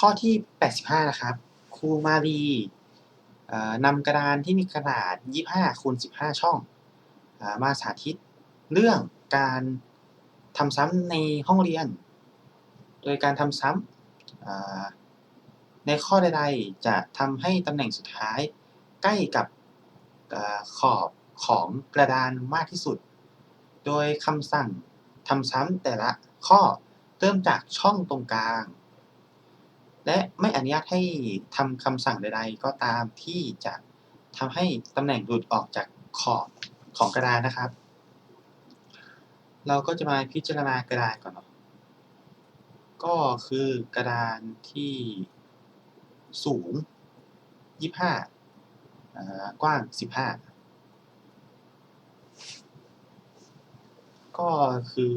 ข้อที่ 85 นะครับ ครูมารีนำกระดานที่มีขนาด 25คูณ15 ช่องอมาสาธิตเรื่องการทำซ้ำในห้องเรียน โดยการทำซ้ำในข้อใดๆ จะทำให้ตำแหน่งสุดท้าย ใกล้กับอขอบของกระดานมากที่สุด โดยคำสั่งทำซ้ำแต่ละข้อเริ่มจากช่องตรงกลาง และไม่อนุญาตให้ทำคำสั่งใด ๆ ก็ตามที่จะทำให้ตำแหน่งหลุดออกจากขอบของกระดานนะครับ เราก็จะมาพิจารณากระดานก่อนเนาะก็คือกระดานที่สูง 25อ่ากว้าง 15 ก็คือ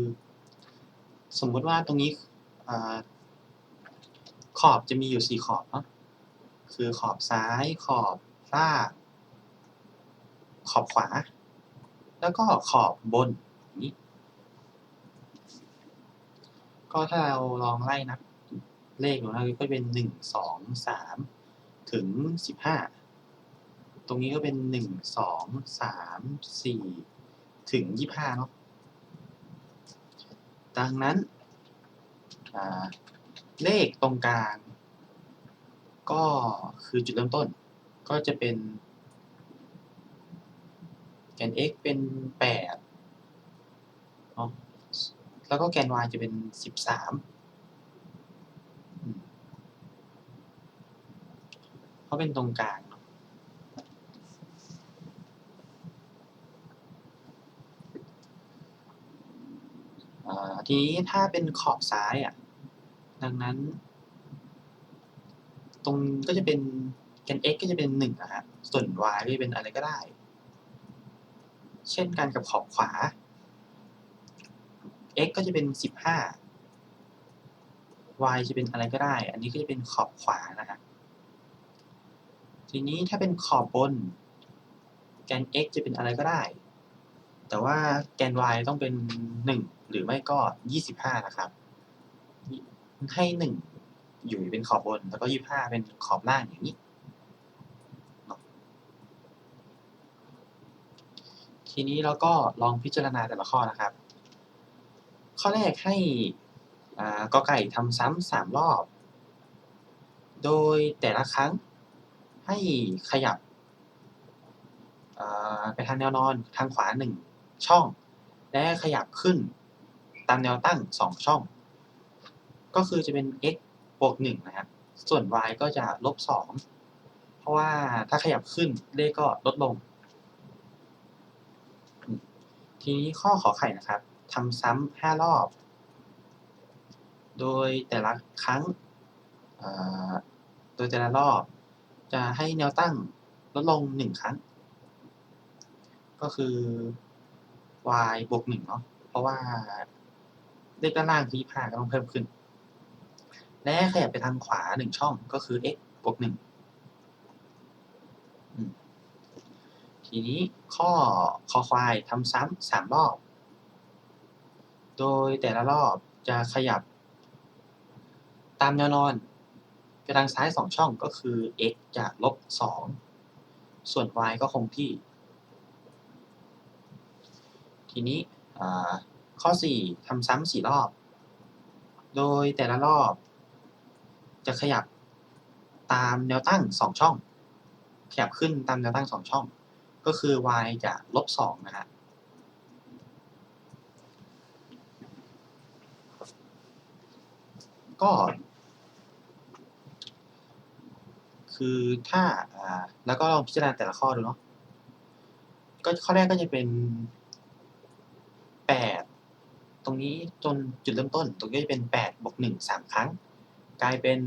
สมมติว่าตรงนี้อ่า ขอบจะมีอยู่4ขอบเนาะคือขอบซ้ายขอบล่างขอบขวา แล้วก็ขอบบนนี้ ก็ถ้าเราลองไล่นับเลขดูนะก็เป็น1 2 3ถึง15ตรงนี้ก็เป็น1 2 3 4ถึง25เนาะดังนั้นอ่า เลขตรงกลาง ก็คือจุดเริ่มต้น ก็จะเป็นแกน x เป็น8เนาะแล้วก็แกน y จะเป็น 13อืมเพราะเป็นตรงกลางเนาะทีนี้ถ้าเป็นขอบซ้ายอะ ดังนั้น ตรงก็จะเป็นแกน x ก็จะเป็น1อะครับส่วน y ก็จะเป็นอะไรก็ได้ เช่นกันกับขอบขวา x ก็จะเป็น 15 y จะเป็นอะไรก็ได้ อันนี้ก็จะเป็นขอบขวานะครับทีนี้ถ้าเป็นขอบบน แกน x จะเป็นอะไรก็ได้ แต่ว่าแกน y ต้องเป็น 1 หรือไม่ก็ 25 นะครับ ให้1อยู่เป็นขอบบน แล้วก็25เป็นขอบล่างอย่างนี้ทีนี้เราก็ลองพิจารณาแต่ละข้อนะครับ ข้อแรกให้กอไก่ทำซ้ำสามรอบ โดยแต่ละครั้งให้ขยับไปทางแนวนอนทางขวา 1 ช่อง และขยับขึ้นตามแนวตั้ง 2 ช่อง ก็คือจะเป็น x บวก1นะครับ ส่วน y ก็จะลบ 2 เพราะว่าถ้าขยับขึ้นเลขก็ลดลง ทีนี้ข้อขอไข่นะครับทำซ้ำห้ารอบ โดยแต่ละครั้งโดยแต่ละรอบ จะให้แนวตั้งลดลง 1 ครั้ง ก็คือ y บวก1เนาะ เพราะว่าเลขด้านล่างคือ25ก็ต้องเพิ่มขึ้น และขยับไปทางขวา1ช่องก็คือ x บวก1อืมทีนี้ข้อคอควายทำซ้ำสามรอบ โดยแต่ละรอบจะขยับ ตามแนวนอนไปทางซ้าย2ช่องก็คือ x จะลบ2ส่วน y ก็คงที่ ทีนี้ข้อ 4ทำซ้ำสี่รอบ โดยแต่ละรอบ จะขยับตามแนวตั้ง 2 ช่อง ขยับขึ้นตามแนวตั้ง 2 ช่อง ก็คือ y จะลบ2นะฮะก็ คือถ้าแล้วก็ลองพิจารณาแต่ละข้อดูเนาะก็ข้อแรกก็จะเป็น 8 ตรงนี้จนจุดเริ่มต้น ตรงนี้จะเป็น 8บวก1 3 ครั้ง กลายเป็น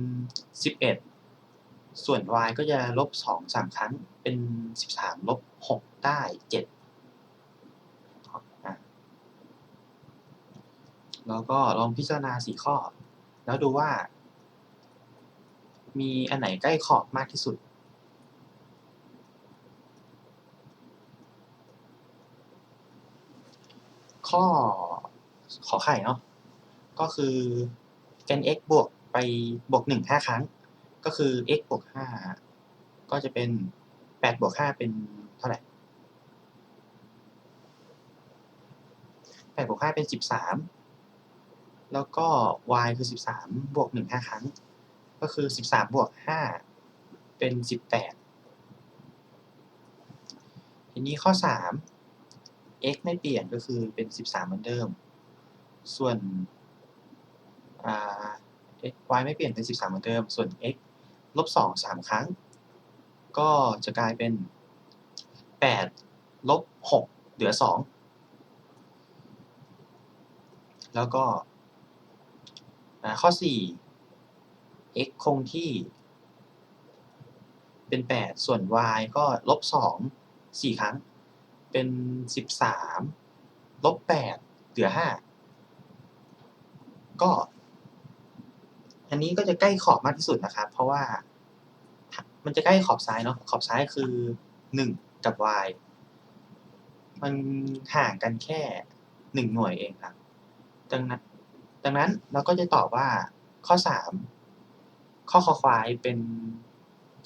11 ส่วน y ก็จะลบ 2 3 ครั้งเป็น 13 ลบ 6 ได้ 7แล้วก็ลองพิจารณา4ข้อ แล้วดูว่า มีอันไหนใกล้ขอบมากที่สุด ข้อขอไข่เนาะก็คือแกน x บวก ไปบวกหนึ่งห้าครั้ง ก็คือ x บวกห้าก็จะเป็นแปดบวกห้าเป็นเท่าไหร่แปดบวกห้าเป็นสิบสามแล้วก็ y คือสิบสามบวกหนึ่งห้าครั้ง ก็คือสิบสามบวกห้าเป็นสิบแปดทีนี้ข้อสาม x ไม่เปลี่ยนก็คือเป็นสิบสามเหมือนเดิม ส่วน x y ไม่เปลี่ยนเป็นสิบสามเหมือนเดิม ส่วน x ลบสองสามครั้ง ก็จะกลายเป็นแปดลบหกเหลือสองแล้วก็ข้อสี่ x คงที่ เป็นแปดส่วน y ก็ลบสองสี่ครั้ง เป็นสิบสามลบแปดเหลือห้าก็ อันนี้ก็จะใกล้ขอบมากที่สุดนะครับ เพราะว่ามันจะใกล้ขอบซ้ายเนาะขอบซ้ายคือหนึ่งกับ y มันห่างกันแค่หนึ่งหน่วยเองครับ ดังนั้นดังนั้นเราก็จะตอบว่าข้อสามข้อคอควายเป็น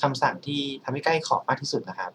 คำสั่งที่ทำให้ใกล้ขอบมากที่สุดนะครับ